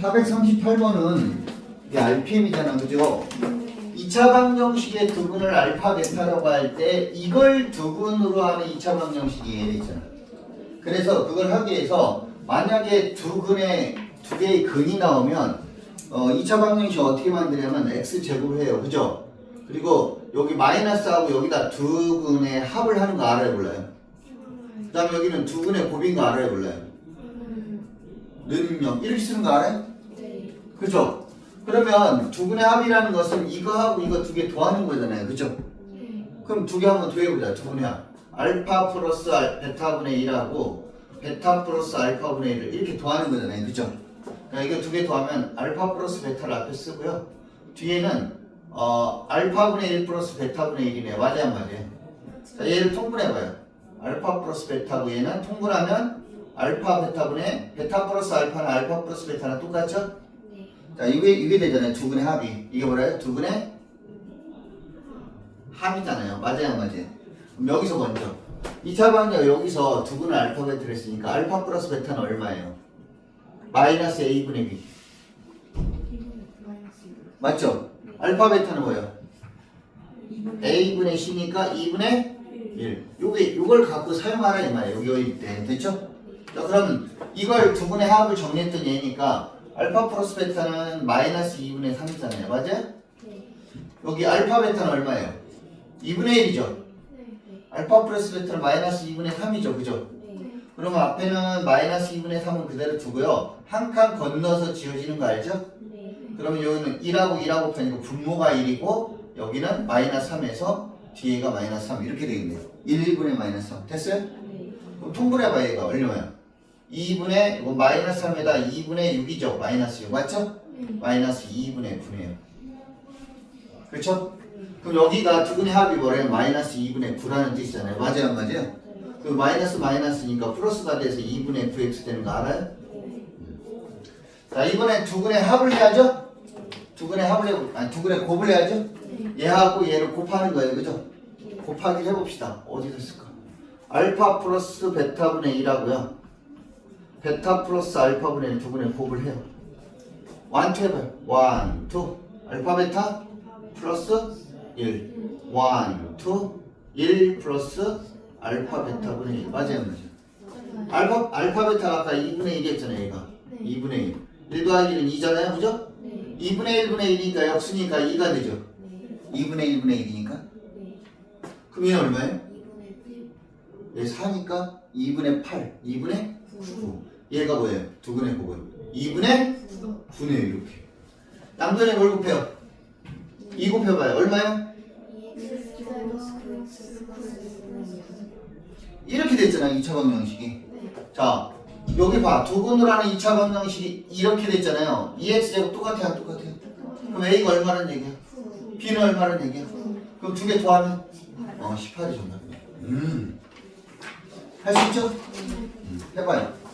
438번은 이게 RPM이잖아, 그죠? 2차 방정식의 두근을 알파 베타라고 할 때 이걸 두근으로 하는 2차 방정식이 얘 있잖아. 그래서 그걸 하기 위해서 만약에 두근에 두 개의 근이 나오면 어, 2차 방정식 어떻게 만드냐면 x 제곱을 해요, 그죠? 그리고 여기 마이너스하고 여기다 두 근의 합을 하는 거 알아요, 몰라요? 그 다음에 여기는 두 근의 곱인 거 알아요, 몰라요? 는요 이렇게 쓰는 거 알아요? 네. 그죠? 그러면 두 분의 합이라는 것은 이거하고 이거 두 개 더하는 거잖아요. 그죠? 네. 그럼 두 개 한번 더해보자. 두 분의 합. 알파 플러스 알, 베타분의 1하고 베타 플러스 알파분의 1을 이렇게 더하는 거잖아요. 그죠? 그러니까 이거 두 개 더하면 알파 플러스 베타를 앞에 쓰고요. 뒤에는 어, 알파분의 1 플러스 베타분의 1이네. 맞아요, 안 맞아요? 자, 얘를 통분해봐요. 알파 플러스 베타고 얘는 통분하면 알파 베타분의 베타 플러스 알파는 알파 플러스 베타는 똑같죠? 네. 자, 이게, 이게 되잖아요. 두 분의 합이. 이게 뭐라요? 두 분의 합이잖아요. 맞아요, 안 맞아요? 그럼 여기서 먼저. 2차 방정 여기서 두 분의 알파벳을 했으니까 알파 플러스 베타는 얼마예요? 마이너스 A분의 B. 마이너스 맞죠? 알파 베타는 뭐예요? A분의 C니까 2분의 1. 요게, 요걸 갖고 사용하라 이 말이에요. 여기 여기 때. 됐죠? 자, 그러면 이걸 두 분의 합을 정리했던 얘니까 알파 플러스 베타는 마이너스 2분의 3이잖아요. 맞아요? 네. 여기 알파 베타는 얼마예요? 2분의 1이죠. 네. 알파 플러스 베타는 마이너스 2분의 3이죠. 그죠? 네. 그러면 앞에는 마이너스 2분의 3은 그대로 두고요. 한 칸 건너서 지워지는 거 알죠? 네. 그러면 여기는 1하고 1하고 편이고 분모가 1이고 여기는 마이너스 3에서 뒤에가 마이너스 3 이렇게 되겠네요. 1분의 마이너스 3 됐어요? 네. 그럼 통분해봐 얘가 얼마야? 2분의 이거 마이너스 3에다 2분의 6이죠. 마이너스 6 맞죠? 마이너스 2분의 9네요. 그렇죠? 그럼 여기가 두 분의 합이 뭐래요? 마이너스 2분의 9라는 뜻이잖아요. 맞아요, 안 맞아요? 그 마이너스 마이너스니까 플러스가 돼서 2분의 9x 되는 거 알아요? 자 이번에 두 분의 합을 해야죠? 두 분의 합을 해, 아니 두 분의 곱을 해야죠? 얘하고 얘를 곱하는 거예요, 그죠? 곱하기 해봅시다. 어디서 쓸까? 알파 플러스 베타분의 1하고요. 베타 플러스 알파 분의 1두 분의 곱을 해요. 완투 해봐요. 투. 알파 베타 플러스 1. 원, 투. 1 플러스 알파 베타 분의 1. 맞아요. 알파, 알파 베타가 아까 2분의 1이었잖아요, 얘가. 2분의 1. 1 더하기 1은 2잖아요, 그죠? 네. 2분의 1분의 1이니까 역수니까 2가 되죠. 네. 2분의 1분의 1이니까. 네. 그럼 얘는 얼마예요? 2분의 얘 4니까 2분의 8, 2분의 9. 얘가 뭐예요? 두 분의 곱은 2분의 9네요, 이렇게. 남편에 뭘 곱해요? 2 곱해봐요. 얼마요? 2x 마이너스 9x 플러스 이렇게 됐잖아요, 2차 방정식이. 자, 여기 봐. 두 분으로 하는 2차 방정식이 이렇게 됐잖아요. 2x제곱 똑같아요, 안 똑같아요? 그럼 a가 얼마라는 얘기야? b는 얼마라는 얘기야? 그럼 두 개 더하면? 어, 18이 정답이야. 음. 할 수 있죠? 음. 해봐요.